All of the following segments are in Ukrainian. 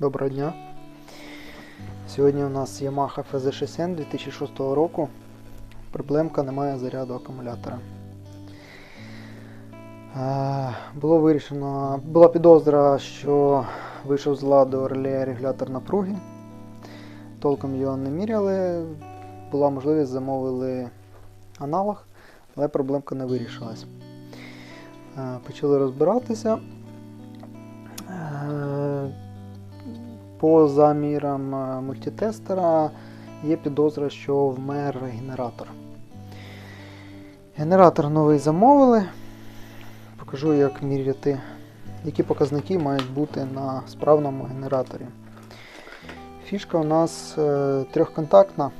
Доброго дня. Сьогодні у нас Yamaha FZ6N 2006 року. Проблемка немає заряду акумулятора. Було вирішено, була підозра, що вийшов з ладу реле регулятор напруги. Толком його не міряли. Була можливість замовили аналог, але проблемка не вирішилась. Почали розбиратися. По замірам е, мультитестера є підозра, що вмер генератор. Генератор новий замовили. Покажу, як міряти, які показники мають бути на справному генераторі. Фішка у нас е, трьохконтактна.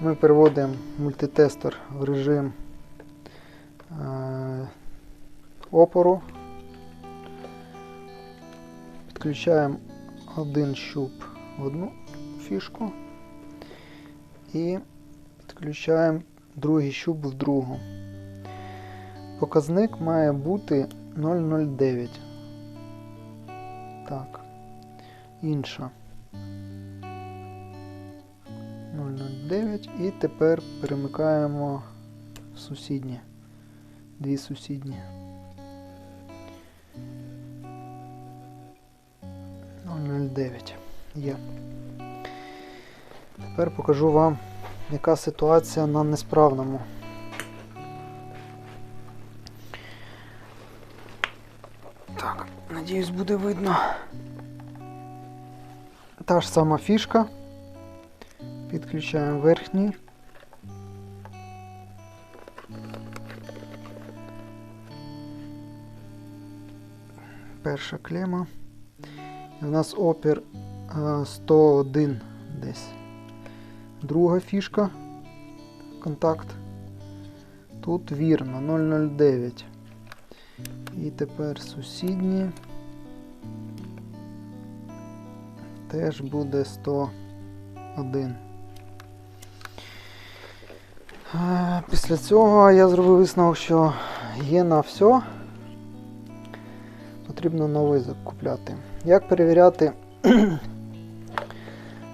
Ми переводимо мультитестер в режим е, опору. Підключаємо один щуп в одну фішку і підключаємо другий щуп в другу. Показник має бути 0,09. Так. Інша. 0,09 і тепер перемикаємо сусідні. Дві сусідні. 0,09 є. Тепер покажу вам, яка ситуація на несправному. Так, надіюсь, буде видно. Та ж сама фішка. Підключаємо верхній. Перша клема. В нас опір е, 101 десь. Друга фішка. Контакт. Тут вірно 009. І тепер сусідні. Теж буде 101. Е, Після цього я зробив висновок, що є на все. Потрібно новий закупляти. Як перевіряти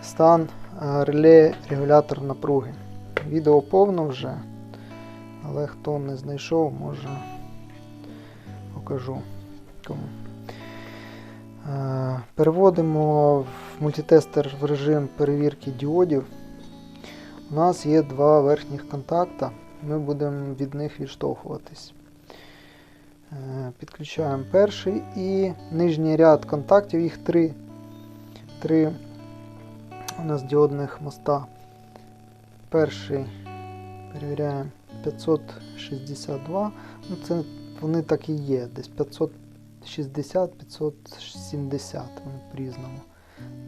стан е, реле регулятор напруги? Відео повно вже, але хто не знайшов, може покажу кому. Е, Переводимо в мультитестер в режим перевірки діодів. У нас є два верхніх контакта, ми будемо від них відштовхуватись. Е, Підключаємо перший і нижній ряд контактів, їх три. Три у нас діодних моста. Перший перевіряємо 562. Ну, це вони так і є, десь 560-570 вони по-різному.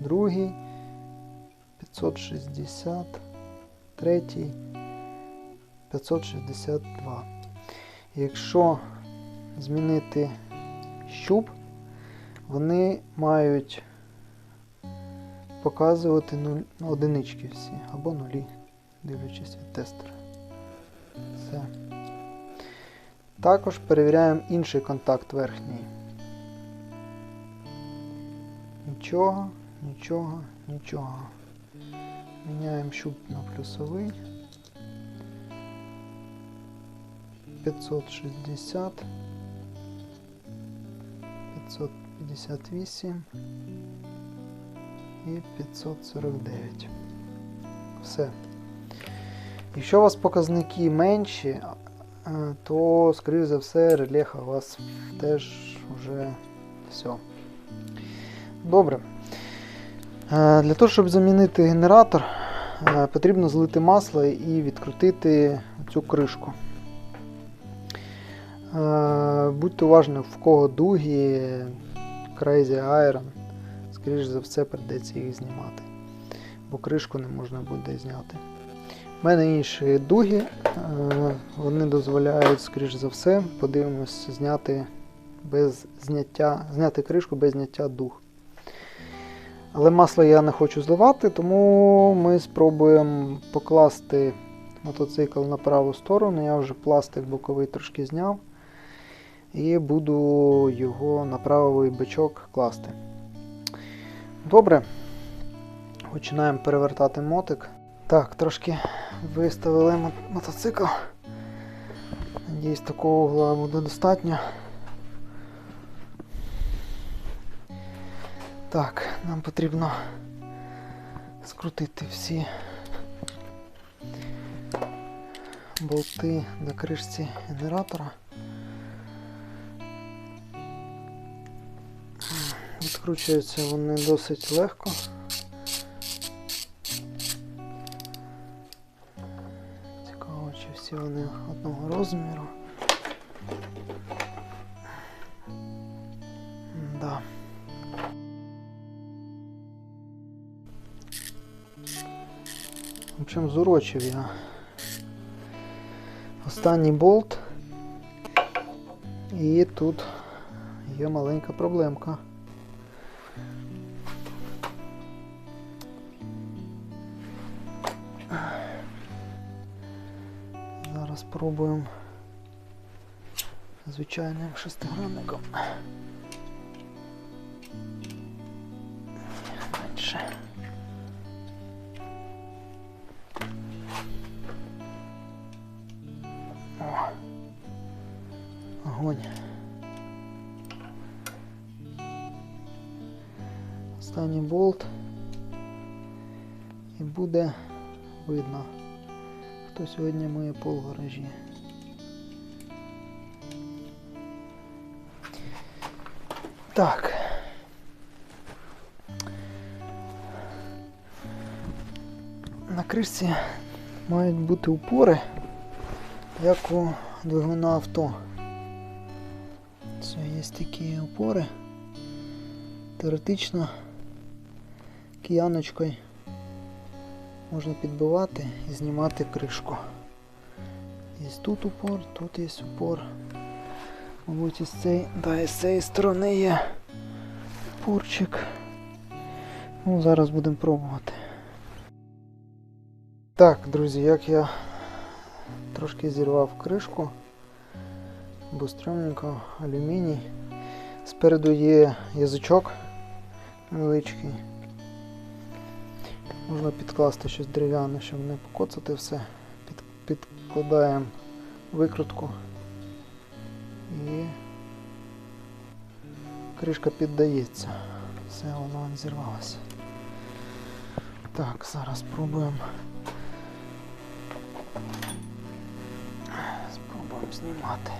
Другий 560, третій 562. Якщо змінити щуп, вони мають показувати нуль, ну, одинички всі або нулі, дивлячись від тестера. Все. Також перевіряємо інший контакт верхній. Нічого, нічого, нічого. Міняємо щуп на плюсовий. 560, 558 і 549. Все. Якщо у вас показники менші, е, то, скоріше за все, релеха у вас теж вже все. Добре. Е, Для того, щоб замінити генератор, е, потрібно злити масло і відкрутити цю кришку. Будьте уважні, в кого дуги, Crazy Iron, скоріш за все, прийдеться їх знімати, бо кришку не можна буде зняти. У мене інші дуги, е, вони дозволяють, скоріш за все, подивимось, зняти без зняття, зняти кришку без зняття дуг. Але масло я не хочу зливати, тому ми спробуємо покласти мотоцикл на праву сторону. Я вже пластик боковий трошки зняв. І буду його на правий бичок класти. Добре. Починаємо перевертати мотик. Так, трошки виставили мотоцикл. Надіюсь, такого угла буде достатньо. Так, нам потрібно скрутити всі болти на кришці генератора. Відкручуються вони досить легко. Цікаво, чи всі вони одного розміру. Да. В общем, зурочив я останній болт. І тут є маленька проблемка. Зараз спробуємо звичайним шестигранником. Менше. О. Огонь. Останній болт. І буде видно, хто сьогодні миє пол в гаражі. Так. На кришці мають бути упори, як у двигуна авто. Це є такі опори. Теоретично кияночкою можна підбивати і знімати кришку. Є тут упор, тут є упор. Мабуть, із цієї, да, із цієї сторони є упорчик. Ну, зараз будемо пробувати. Так, друзі, як я трошки зірвав кришку, бо стрьомненько, алюміній. Спереду є язичок невеличкий. Можна підкласти щось дерев'яне, щоб не покоцати все. Під, підкладаємо викрутку і кришка піддається. Все, воно зірвалося. Так, зараз спробуємо. Спробуємо знімати.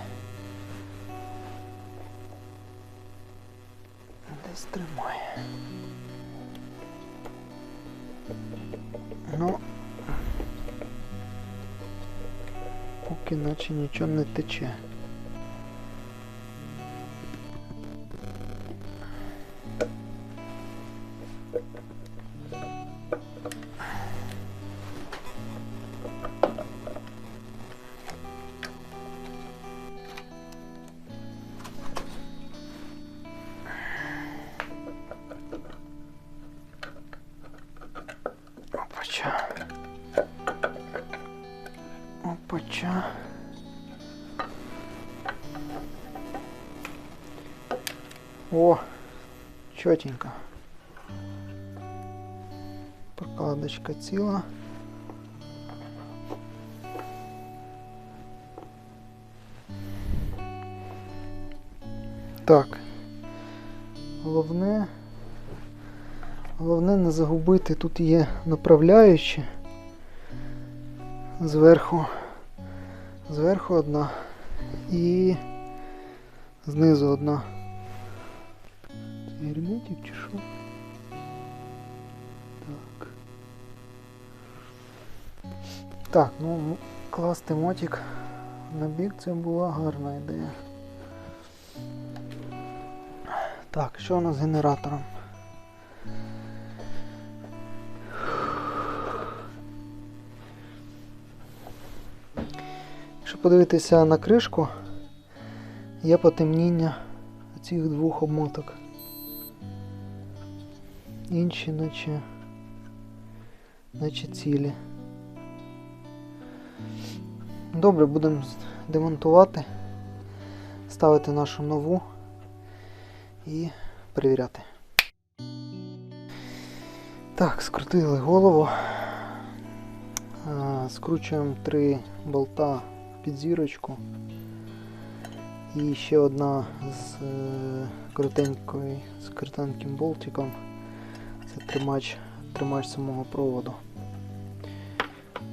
Десь тримає. Ну, поки наче нічого не тече. Чотенько. Прокладочка ціла. Так. Головне. Головне не загубити, тут є направляючі. Зверху. Зверху одна. І знизу одна. Герметик чи що? Так. Так, ну класти мотик на бік це була гарна ідея. Так, що у нас з генератором? Якщо подивитися на кришку, є потемніння цих двох обмоток. Інші наче, наче цілі. Добре, будемо демонтувати. ставити нашу нову і перевіряти. Так, скрутили голову. Скручуємо три болта під зірочку. І ще одна з е, коротенькою, з коротеньким болтиком. Тримач, тримач самого проводу.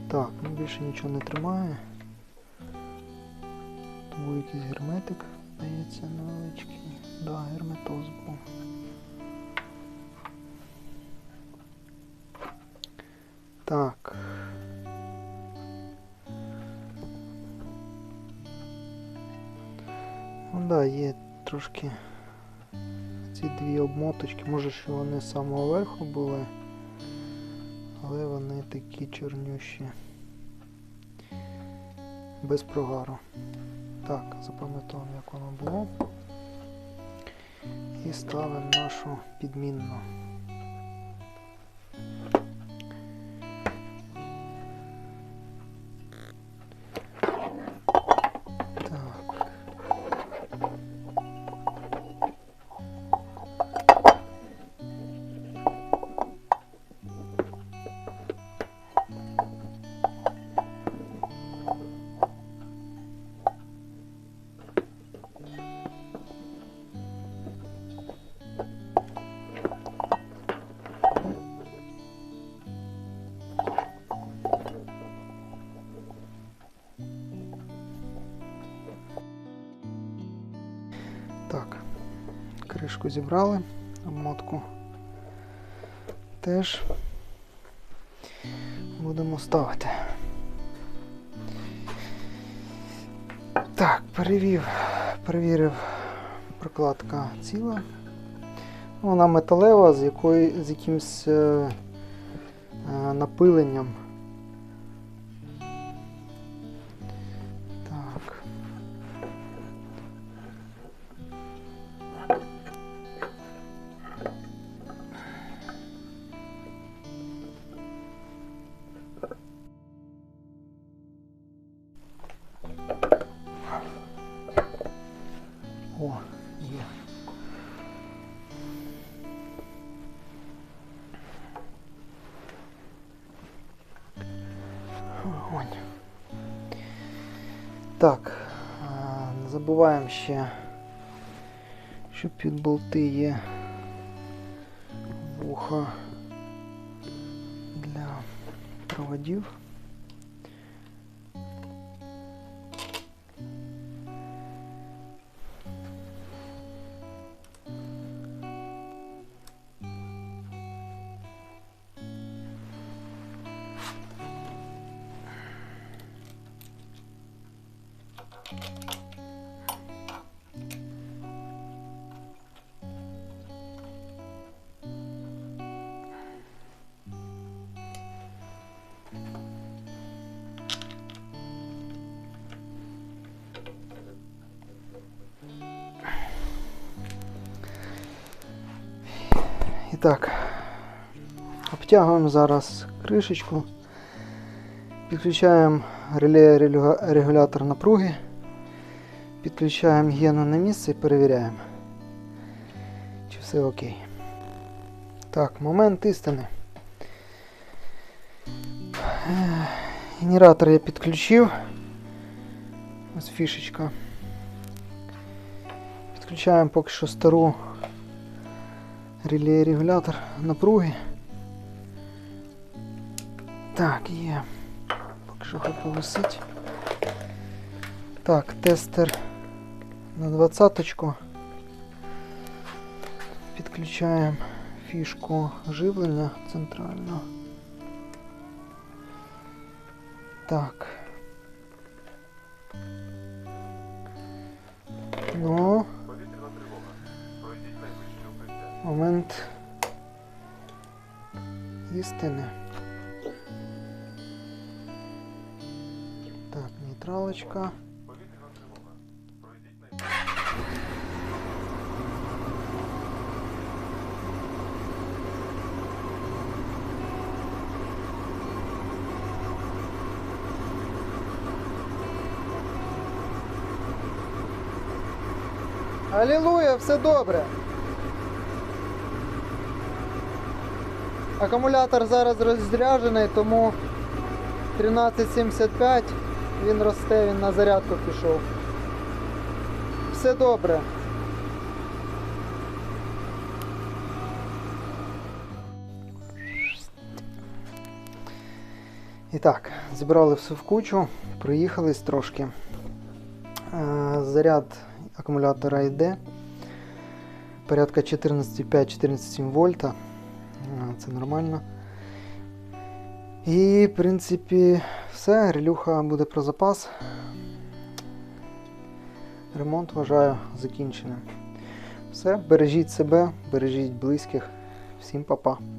Так, ну більше нічого не тримає. Був якийсь герметик, здається, невеличкий. Да, герметоз був. Так. Ну да, є трошки ці дві обмоточки, може що вони з самого верху були, але вони такі чорнющі. Без прогару. Так, запам'ятовуємо, як воно було. І ставимо нашу підмінну. Кришку зібрали, обмотку теж будемо ставити. Так, перевів, перевірив прокладка ціла. Вона металева з якою, з якимсь е, е, напиленням. Так, не забуваємо ще, що під болти є вуха для проводів. Так, обтягуємо зараз кришечку, підключаємо реле регулятор напруги, підключаємо гену на місце і перевіряємо, чи все окей. Так, момент істини. Генератор я підключив. Ось фішечка. Підключаємо поки що стару реле регулятор напруги. Так, є. Поки що хай повисить. Так, тестер на двадцяточку. Підключаємо фішку живлення центрального. Так. Ну, момент істини. Так, нейтралочка. Алілуя, все добре. Акумулятор зараз розряджений, тому 1375 він росте, він на зарядку пішов. Все добре. І так, зібрали все в кучу, проїхались трошки. Е, Заряд акумулятора йде. Порядка 14,5-14,7 вольта. Це нормально. І, в принципі, все. Грилюха буде про запас. Ремонт вважаю закінченим. Все, бережіть себе, бережіть близьких. Всім па-па.